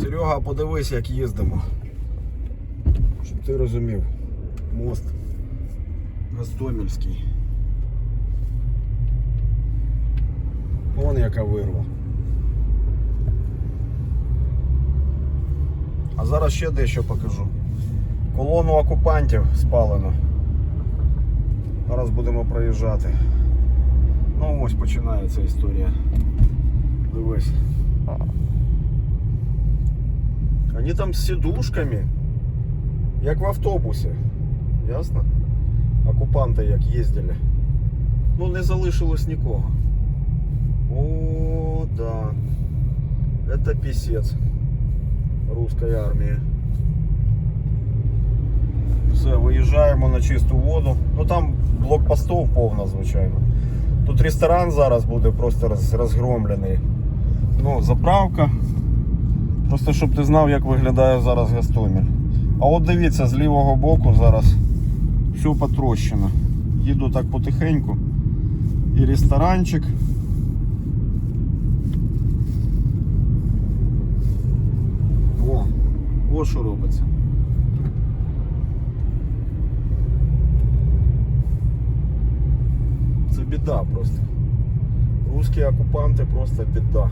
дорога, подивись, як їздимо. Щоб ти розумів. Мост Гостомельський. Вон яка вирва. А зараз ще дещо покажу. Колону окупантів спалено. Зараз будемо проїжджати. Ну ось починається історія. Дивись. Они там з сидушками, як в автобусі. Ясно? Окупанти як їздили. Ну не залишилось нікого. О, да. Это писец русской армії. Все, виїжджаємо на чисту воду. Ну там блокпостов повно, звичайно. Тут ресторан зараз буде просто роз- розгромлений. Ну, заправка. Просто щоб ти знав, як виглядає зараз Гостомель. А от дивіться, з лівого боку зараз все потрощено. Їду так потихеньку. І ресторанчик. О, о що робиться. Це біда просто. Русські окупанти просто біда.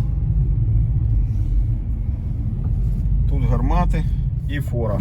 Тут гармати і фора.